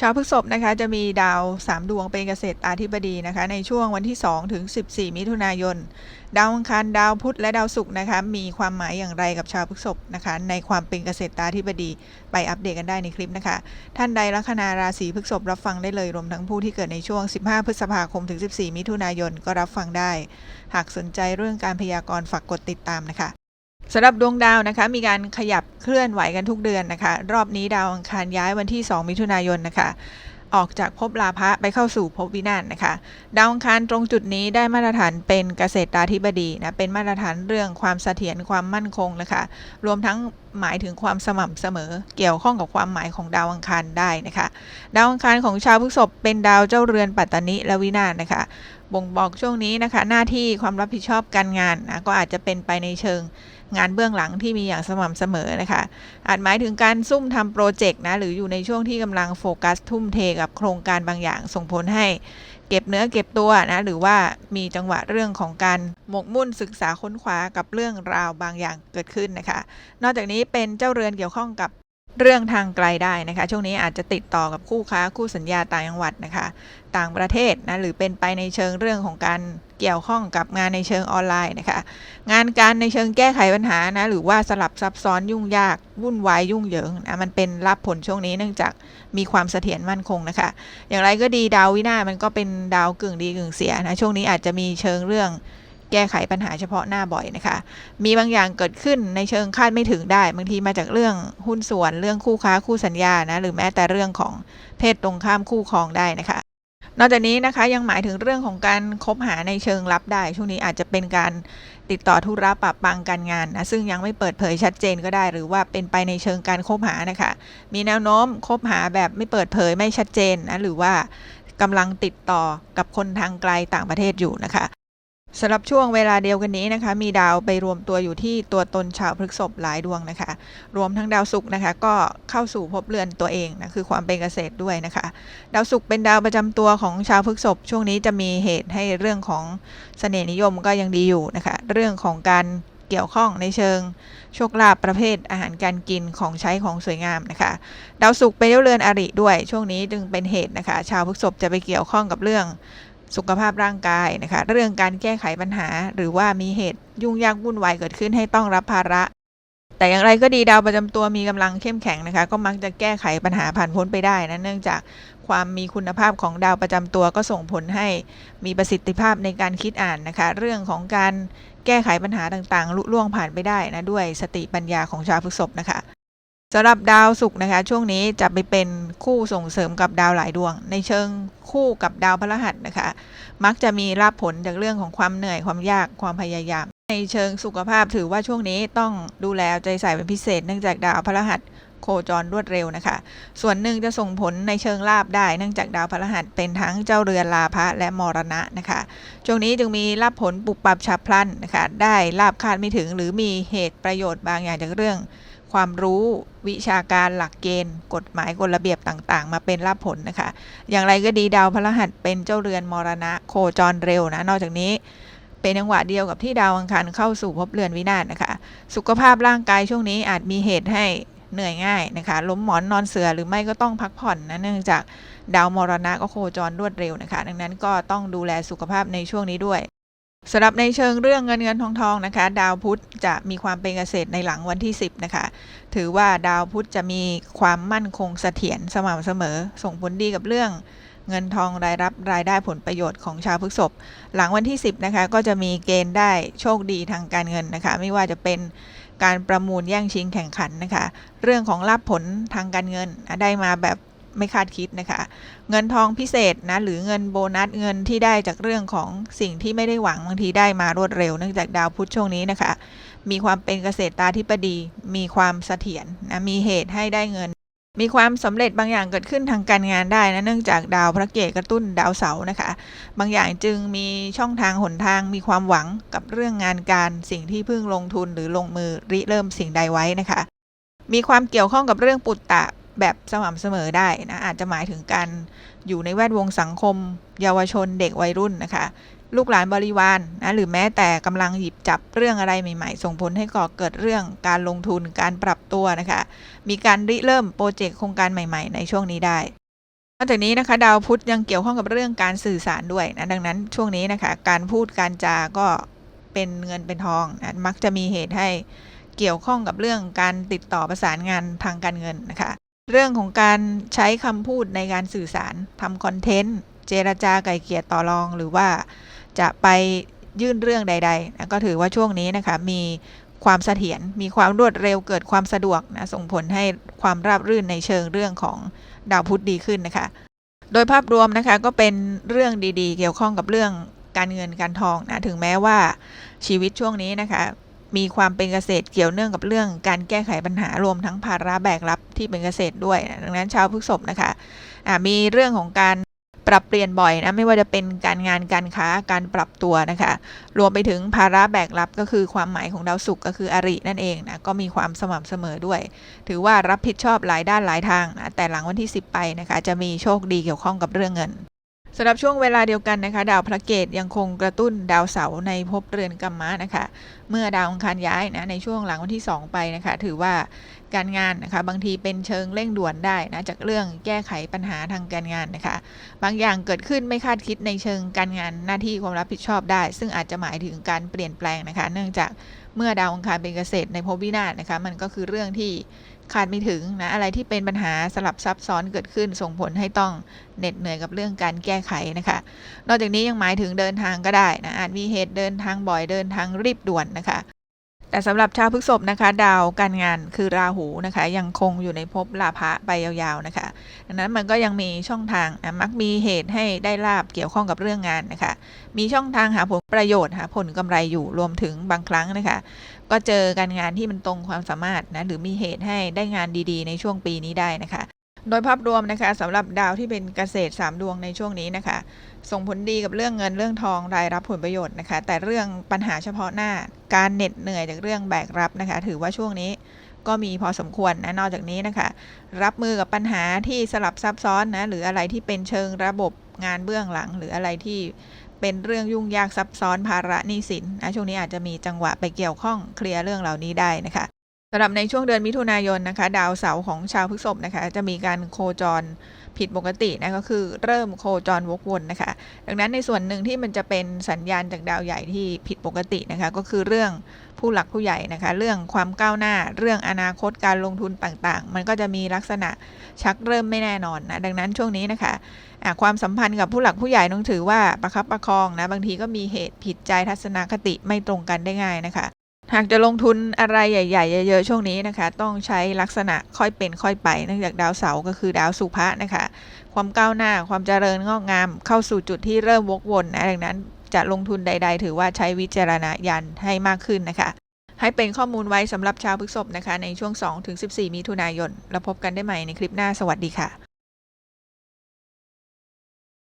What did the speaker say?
ชาวพฤษภนะคะจะมีดาว 3 ดวงเป็นเกษตรอาธิบดีนะคะ ในช่วงวันที่ 2 ถึง 14 มิถุนายน ดาวอังคารดาวพุธและดาวศุกร์นะคะ มีความหมายอย่างไรกับชาวพฤษภนะคะ ในความเป็นเกษตรอาธิบดีไปอัปเดตกันได้ในคลิปนะคะ ท่านใดลัคนาราศีพฤษภรับฟังได้เลยรวมทั้งผู้ที่เกิดในช่วง 15 พฤษภาคมถึง 14 มิถุนายนก็รับฟังได้ หากสนใจเรื่องการพยากรณ์ฝากกดติดตามนะคะ สำหรับดวงดาวนะคะมีการขยับเคลื่อนไหวกันทุกเดือนนะคะ รอบนี้ดาวอังคารย้ายวันที่ 2 มิถุนายนนะคะ ออกจากภพลาภะไปเข้าสู่ภพวินาศนะคะ ดาวอังคารตรงจุดนี้ได้มาตรฐานเป็นเกษตราธิบดีนะเป็นมาตรฐานเรื่องความเสถียรความมั่นคงนะคะ รวมทั้งหมายถึงความสม่ำเสมอเกี่ยวข้องกับความหมายของดาวอังคารได้นะคะ ดาวอังคารของชาวพฤษภเป็นดาวเจ้าเรือนปัตตานิและวินาศนะคะ บ่งบอกช่วงนี้นะคะ หน้าที่ความรับผิดชอบการงานนะก็อาจจะเป็นไปในเชิง งานเบื้องหลังที่มีอย่างสม่ำเสมอนะคะ อาจหมายถึงการซุ่มทำโปรเจกต์นะ หรืออยู่ในช่วงที่กำลังโฟกัสทุ่มเทกับโครงการบางอย่างส่งผลให้เก็บเนื้อเก็บตัวนะ หรือว่ามีจังหวะเรื่องของการหมกมุ่นศึกษาค้นคว้ากับเรื่องราวบางอย่างเกิดขึ้นนะคะ นอกจากนี้เป็นเจ้าเรือนเกี่ยวข้องกับ เรื่องทางไกลได้นะคะ ช่วงนี้อาจจะติดต่อกับคู่ค้าคู่สัญญาต่างจังหวัดนะคะ ต่างประเทศนะหรือเป็นไปในเชิงเรื่องของการเกี่ยวข้องกับงานในเชิงออนไลน์นะคะ งานการในเชิงแก้ไขปัญหานะหรือว่าสลับซับซ้อนยุ่งยากวุ่นวายยุ่งเหยิงนะมันเป็นรับผลช่วงนี้เนื่องจากมีความเสถียรมั่นคงนะคะ อย่างไรก็ดีดาววินามันก็เป็นดาวกึ่งดีกึ่งเสียนะช่วงนี้อาจจะมีเชิงเรื่อง แก้ไขปัญหาเฉพาะหน้าบ่อยนะคะ มีบางอย่างเกิดขึ้นในเชิงคาดไม่ถึงได้ บางทีมาจากเรื่องหุ้นส่วน เรื่องคู่ค้าคู่สัญญานะ หรือแม้แต่เรื่องของเพศตรงข้ามคู่ครองได้นะคะ นอกจากนี้นะคะยังหมายถึงเรื่องของการคบหาในเชิงลับได้ ช่วงนี้อาจจะเป็นการติดต่อธุระปะปังการงานนะซึ่งยังไม่เปิดเผยชัดเจนก็ได้ หรือว่าเป็นไปในเชิงการคบหานะคะ มีแนวโน้มคบหาแบบไม่เปิดเผยไม่ชัดเจนนะหรือว่ากำลังติดต่อกับคนทางไกลต่างประเทศอยู่นะคะ สำหรับช่วงเวลาเดียวกันนี้นะคะ มีดาวไปรวมตัวอยู่ที่ตัวตนชาวพฤกษภหลายดวงนะคะ รวมทั้งดาวศุกร์นะคะ ก็เข้าสู่ภพเรือนตัวเองนะคือความเป็นเกษตรด้วยนะคะ ดาวศุกร์เป็นดาวประจำตัวของชาวพฤกษภช่วงนี้จะมีเหตุให้เรื่องของเสน่ห์นิยมก็ยังดีอยู่นะคะ เรื่องของการเกี่ยวข้องในเชิงโชคลาภประเภทอาหารการกินของใช้ของสวยงามนะคะ ดาวศุกร์เป็นเจ้าเรือนอริด้วย ช่วงนี้จึงเป็นเหตุนะคะ ชาวพฤกษภจะไปเกี่ยวข้องกับเรื่อง สุขภาพร่างกายนะคะ เรื่องการแก้ไขปัญหา หรือว่ามีเหตุยุ่งยากวุ่นวายเกิดขึ้นให้ต้องรับภาระ แต่อย่างไรก็ดีดาวประจำตัวมีกำลังเข้มแข็งนะคะ ก็มักจะแก้ไขปัญหาผ่านพ้นไปได้นะเนื่องจากความมีคุณภาพของดาวประจำตัวก็ส่งผลให้มีประสิทธิภาพในการคิดอ่านนะคะ เรื่องของการแก้ไขปัญหาต่างๆลุล่วงผ่านไปได้นะด้วยสติปัญญาของชาวพฤษภนะคะ สำหรับดาวศุกร์นะคะ ช่วงนี้จะไปเป็นคู่ส่งเสริมกับดาวหลายดวง ในเชิงคู่กับดาวพฤหัสนะคะ มักจะมีรับผลจากเรื่องของความเหนื่อยความยากความพยายาม ในเชิงสุขภาพถือว่าช่วงนี้ต้องดูแลใจใส่เป็นพิเศษ เนื่องจากดาวพฤหัสโคจรรวดเร็วนะคะ ส่วนหนึ่งจะส่งผลในเชิงลาบได้ เนื่องจากดาวพฤหัสเป็นทั้งเจ้าเรือนลาภะและมรณะนะคะ ช่วงนี้จึงมีลาบผลปุบปับฉับพลันนะคะ ได้ลาบคาดไม่ถึงหรือมีเหตุประโยชน์บางอย่างจากเรื่อง ความรู้วิชาการหลักเกณฑ์ กฎหมายกฎระเบียบต่างๆ มาเป็นลาบผลนะคะ อย่างไรก็ดีดาวพฤหัสเป็นเจ้าเรือนมรณะโคจรเร็วนะ นอกจากนี้เป็นจังหวะเดียวกับที่ดาวอังคารเข้าสู่ภพเรือนวินาศนะคะ สุขภาพร่างกายช่วงนี้อาจมีเหตุให้เหนื่อยง่ายนะคะ ล้มหมอนนอนเสือหรือไม่ก็ต้องพักผ่อนนะเนื่องจากดาวมรณะก็โคจรรวดเร็วนะคะ ดังนั้นก็ต้องดูแลสุขภาพในช่วงนี้ด้วย สำหรับในเชิงเรื่องเงินเงินทองทองนะคะ ดาวพุธจะมีความเป็นเกษตรในหลังวันที่ 10 นะคะ ถือว่าดาวพุธจะมีความมั่นคงเสถียรสม่ำเสมอ ส่งผลดีกับเรื่องเงินทองรายรับรายได้ผลประโยชน์ของชาวพฤษภหลังวันที่ 10 นะคะ ก็จะมีเกณฑ์ได้โชคดีทางการเงินนะคะ ไม่ว่าจะเป็นการประมูลแย่งชิงแข่งขันนะคะ เรื่องของรับผลทางการเงินได้มาแบบ ไม่คาดคิดนะคะ เงินทองพิเศษนะหรือเงินโบนัสเงินที่ได้จากเรื่องของสิ่งที่ไม่ได้หวังบางทีได้มารวดเร็วเนื่องจากดาวพุธช่วงนี้นะคะ มีความเป็นเกษตรตาธิปดี มีความเสถียรนะมีเหตุให้ได้เงิน มีความสำเร็จบางอย่างเกิดขึ้นทางการงานได้นะเนื่องจากดาวพระเกตกระตุ้นดาวเสาร์นะคะ บางอย่างจึงมีช่องทางหนทาง มีความหวังกับเรื่องงานการสิ่งที่เพิ่งลงทุนหรือลงมือริเริ่มสิ่งใดไว้นะคะมีความเกี่ยวข้องกับเรื่องปุตตะ แบบสม่ำเสมอได้นะอาจจะหมายถึงการอยู่ในแวดวงสังคม เยาวชนเด็กวัยรุ่นนะคะ ลูกหลานบริวารนนะหรือแม้แต่กำลังหยิบจับเรื่องอะไรใหม่ ๆ ส่งผลให้ก่อเกิดเรื่องการลงทุนการปรับตัวนะคะ มีการริเริ่มโปรเจกต์โครงการใหม่ ๆ ในช่วงนี้ได้นอกจากนี้นะคะดาวพุธยังเกี่ยวข้องกับเรื่องการสื่อสารด้วยนะดังนั้นช่วงนี้นะคะ การพูดการจาก็เป็นเงินเป็นทองนะมักจะมีเหตุให้เกี่ยวข้องกับเรื่องการติดต่อประสานงานทางการเงินนะคะ เรื่องของการใช้คำพูดในการสื่อสารทำคอนเทนต์ เจรจาไกลเกลี่ยต่อรอง หรือว่าจะไปยื่นเรื่องใดๆนะก็ถือว่าช่วงนี้นะคะมีความเสถียรมีความรวดเร็วเกิดความสะดวกนะส่งผลให้ความราบรื่นในเชิงเรื่องของดาวพุธดีขึ้นนะคะ โดยภาพรวมนะคะก็เป็นเรื่องดีๆ เกี่ยวข้องกับเรื่องการเงินการทองนะถึงแม้ว่าชีวิตช่วงนี้นะคะ มีความเป็นเกษตรเกี่ยวเนื่องกับเรื่อง การแก้ไขปัญหารวมทั้งภาระแบกรับที่เป็นเกษตรด้วย ดังนั้นชาวพฤษภนะคะะมีเรื่องของการปรับเปลี่ยนบ่อยนะไม่ว่าจะเป็นการงานการค้าการปรับตัวนะคะรวมไปถึงภาระแบกรับก็คือความหมายของดาวศุกร์ก็คืออรินั่นเองนะก็มีความสม่ำเสมอด้วย ถือว่ารับผิดชอบหลายด้านหลายทางนะแต่หลังวันที่ 10 ไปนะคะจะมีโชคดีเกี่ยวข้องกับเรื่องเงิน สำหรับช่วงเวลาเดียวกันนะคะ ดาวพระเกตยังคงกระตุ้นดาวเสาร์ในภพเรือนกัมมะนะคะ เมื่อดาวอังคารย้ายนะในช่วงหลังวันที่ 2 ไปนะคะ ถือว่าการงานนะคะบางทีเป็นเชิงเร่งด่วนได้นะจากเรื่องแก้ไขปัญหาทางการงานนะคะ บางอย่างเกิดขึ้นไม่คาดคิดในเชิงการงานหน้าที่ความรับผิดชอบได้ ซึ่งอาจจะหมายถึงการเปลี่ยนแปลงนะคะ เนื่องจากเมื่อดาวอังคารเป็นเกษตรในภพวินาศนะคะ มันก็คือเรื่องที่ คาดไม่ถึงนะอะไรที่เป็นปัญหาสลับซับซ้อนเกิดขึ้น ส่งผลให้ต้องเหน็ดเหนื่อยกับเรื่องการแก้ไขนะคะ นอกจากนี้ยังหมายถึงเดินทางก็ได้นะอาจมีเหตุเดินทางบ่อยเดินทางรีบด่วนนะคะ แต่สำหรับชาวพฤษภนะคะ ดาวการงานคือราหูนะคะ ยังคงอยู่ในภพลาภะไปยาวๆนะคะดังนั้นมันก็ยังมีช่องทางนะมักมีเหตุให้ได้ลาบเกี่ยวข้องกับเรื่องงานนะคะ มีช่องทางหาผลประโยชน์หาผลกำไรอยู่รวมถึงบางครั้งนะคะ ก็เจอการงานที่มันตรงความสามารถนะหรือมีเหตุให้ได้งานดีๆ ในช่วงปีนี้ได้นะคะ โดยภาพรวมนะคะสำหรับดาวที่เป็นเกษตร 3 ดวงในช่วงนี้นะคะ ส่งผลดีกับเรื่องเงินเรื่องทองรายรับผลประโยชน์นะคะ แต่เรื่องปัญหาเฉพาะหน้าการเหน็ดเหนื่อยจากเรื่องแบกรับนะคะ ถือว่าช่วงนี้ก็มีพอสมควรนะนอกจากนี้นะคะ รับมือกับปัญหาที่สลับซับซ้อนนะหรืออะไรที่เป็นเชิงระบบงานเบื้องหลัง หรืออะไรที่เป็นเรื่องยุ่งยากซับซ้อนภาระหนี้สินนะช่วงนี้อาจจะมีจังหวะไปเกี่ยวข้องเคลียร์เรื่องเหล่านี้ได้นะคะ สำหรับในช่วงเดือนมิถุนายนนะคะ ดาวเสาร์ของชาวพฤษภนะคะ จะมีการโคจรผิดปกตินะก็คือเริ่มโคจรวกวนนะคะ ดังนั้นในส่วนหนึ่งที่มันจะเป็นสัญญาณจากดาวใหญ่ที่ผิดปกตินะคะ ก็คือเรื่องผู้หลักผู้ใหญ่นะคะ เรื่องความก้าวหน้า เรื่องอนาคตการลงทุนต่างๆ มันก็จะมีลักษณะชักเริ่มไม่แน่นอนนะดังนั้นช่วงนี้นะคะะความสัมพันธ์กับผู้หลักผู้ใหญ่ต้องถือว่าประคับประคองนะบางทีก็มีเหตุผิดใจทัศนคติไม่ตรงกันได้ง่ายนะคะ หากจะลงทุนอะไรใหญ่ๆ เยอะๆ ช่วงนี้นะคะ ต้องใช้ลักษณะค่อยเป็นค่อยไปเนื่องจากดาวเสาร์ก็คือดาวสุภะนะคะ ความก้าวหน้าความเจริญงอกงาม เข้าสู่จุดที่เริ่มวกวนนะดังนั้นจะลงทุนใด ๆ ถือว่าใช้วิจารณญาณให้มากขึ้นนะคะ ให้เป็นข้อมูลไว้สำหรับชาวพฤษภนะคะ ในช่วง 2-14 มิถุนายนเราพบกันได้ใหม่ในคลิปหน้าสวัสดีค่ะ